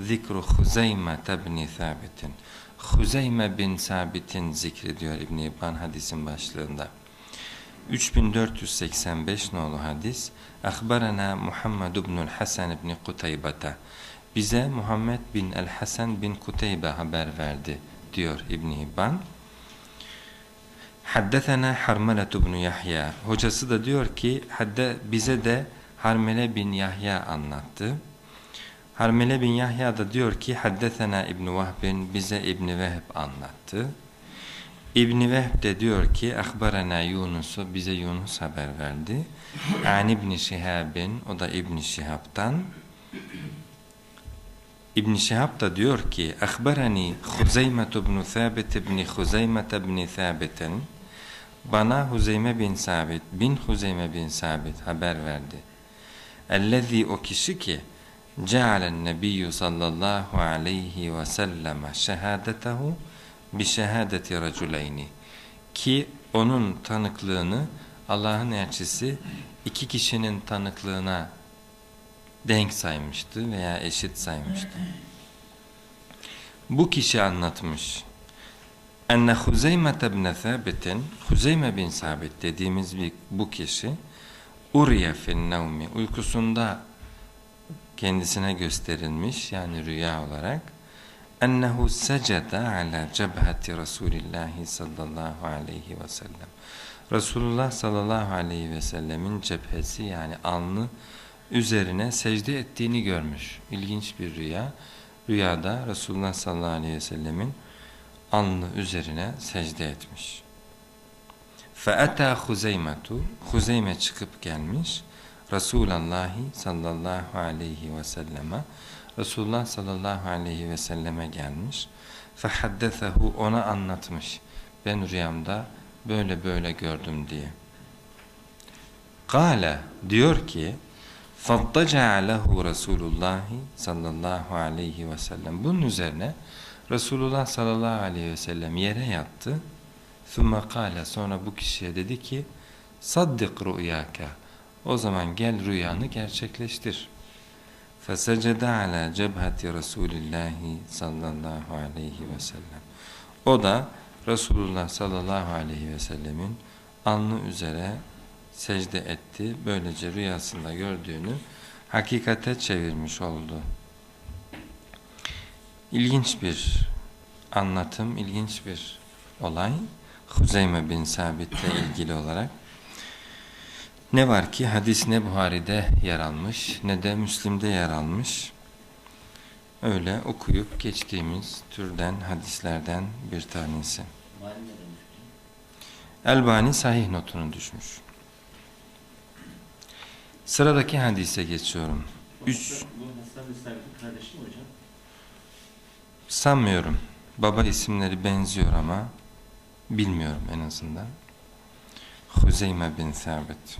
zikru Huzeyme tebni Sabit'in. Huzeyme bin Sabit'in zikri diyor İbn İbban hadisin başlığında. 3485 nolu hadis. Akbarana Muhammed ibnül Hasan ibn Kutaybata. Bize Muhammed bin el-Hasan bin Kuteybe haber verdi diyor İbn İbban. Haddesena Harmele ibn Yahya. Hocası da diyor ki hadde bize de Harmele bin Yahya anlattı. Harmele bin Yahya da diyor ki Haddesena İbn Vahbin bize İbn Vehb anlattı. İbn Vehb de diyor ki Akbarana Yunus'u bize Yunus haber verdi. An İbn Şihab'in o da İbn Şihab'tan. İbn Şihab da diyor ki Akbarani Huzeyme ibn Thabit ibn Huzeyme ibn Thabit'in bana Huzeyme bin Sabit bin Huzeyme bin Sabit haber verdi. Ellezî o kişi ki cealen nebiyyü sallallahu aleyhi ve sellem şehadetehu bi şehadeti raculeyni ki onun tanıklığını Allah'ın elçisi iki kişinin tanıklığına denk saymıştı veya eşit saymıştı. Bu kişi anlatmış. Enne Huzeyme ibn Sabit'in Huzeyme bin Sabit dediğimiz bir bu kişi Uriye fin nevmi uykusunda kendisine gösterilmiş yani rüya olarak ennehu secede ala cebhati Resulillahi sallallahu aleyhi ve sellem Resulullah sallallahu aleyhi ve sellemin cephesi yani alnı üzerine secde ettiğini görmüş. İlginç bir rüya. Rüyada Resulullah sallallahu aleyhi ve sellemin alnı üzerine secde etmiş. فَاَتَى خُزَيْمَةُ Huzeyme çıkıp gelmiş. Resulullah sallallahu aleyhi ve selleme Resulullah sallallahu aleyhi ve selleme gelmiş. فَحَدَّثَهُ ona anlatmış. Ben rüyamda böyle böyle gördüm diye. Kale diyor ki فَضَّجَعَ لَهُ رَسُولُ اللّٰهِ sallallahu aleyhi ve sellem. Bunun üzerine Resulullah sallallahu aleyhi ve sellem yere yattı. ثُمَّ قَالَ Sonra bu kişiye dedi ki صَدِّقْ رُؤْيَاكَ O zaman gel rüyanı gerçekleştir. فَسَجَدَ عَلَى جَبْهَةِ رَسُولِ اللّٰهِ sallallahu aleyhi ve sellem. O da Resulullah sallallahu aleyhi ve sellemin alnı üzere secde etti. Böylece rüyasında gördüğünü hakikate çevirmiş oldu. İlginç bir anlatım, ilginç bir olay. Huzeyme bin Sabit'le ilgili olarak. ne var ki hadis ne Buhari'de yer almış ne de Müslim'de yer almış. Öyle okuyup geçtiğimiz türden hadislerden bir tanesi. Elbani sahih notunu düşmüş. Sıradaki hadise geçiyorum. Üç, sanmıyorum. Baba isimleri benziyor ama bilmiyorum en azından. Huzeyme bin Sabit.